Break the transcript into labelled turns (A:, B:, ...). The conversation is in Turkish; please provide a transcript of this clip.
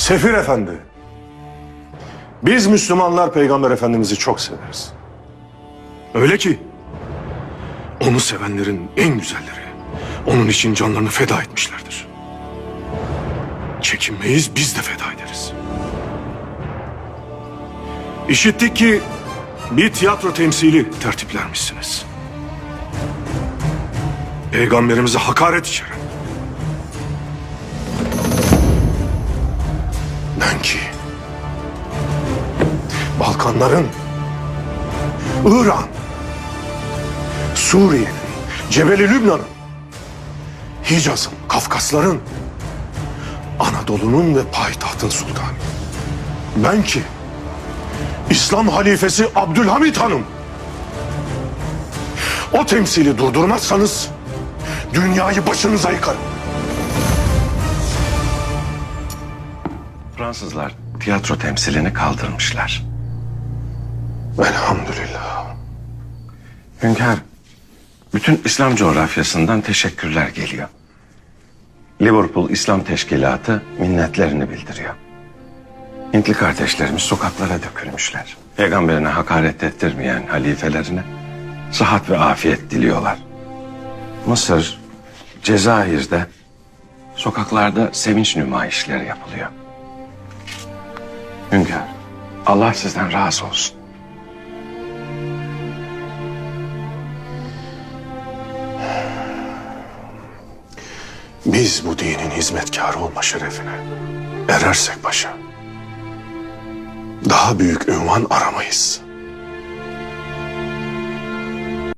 A: Sefir Efendi. Biz Müslümanlar Peygamber Efendimiz'i çok severiz. Öyle ki onu sevenlerin en güzelleri onun için canlarını feda etmişlerdir. Çekinmeyiz biz de feda ederiz. İşittik ki bir tiyatro temsili tertiplermişsiniz. Peygamberimize hakaret içeren. Ben ki Balkanların, İran, Suriye'nin, Cebeli Lübnan'ın, Hicaz'ın, Kafkasların, Anadolu'nun ve payitahtın sultanı. Ben ki İslam halifesi Abdülhamit Hanım. O temsili durdurmazsanız dünyayı başınıza yıkarım.
B: Fransızlar tiyatro temsilini kaldırmışlar.
A: Elhamdülillah.
B: Hünkâr, bütün İslam coğrafyasından teşekkürler geliyor. Liverpool İslam Teşkilatı minnetlerini bildiriyor. Hintli kardeşlerimiz sokaklara dökülmüşler. Peygamberine hakaret ettirmeyen halifelerine sıhhat ve afiyet diliyorlar. Mısır, Cezayir'de sokaklarda sevinç nümayişleri yapılıyor. Hünkâr, Allah sizden razı olsun.
A: Biz bu dinin hizmetkarı olma şerefine erersek başa daha büyük ünvan aramayız.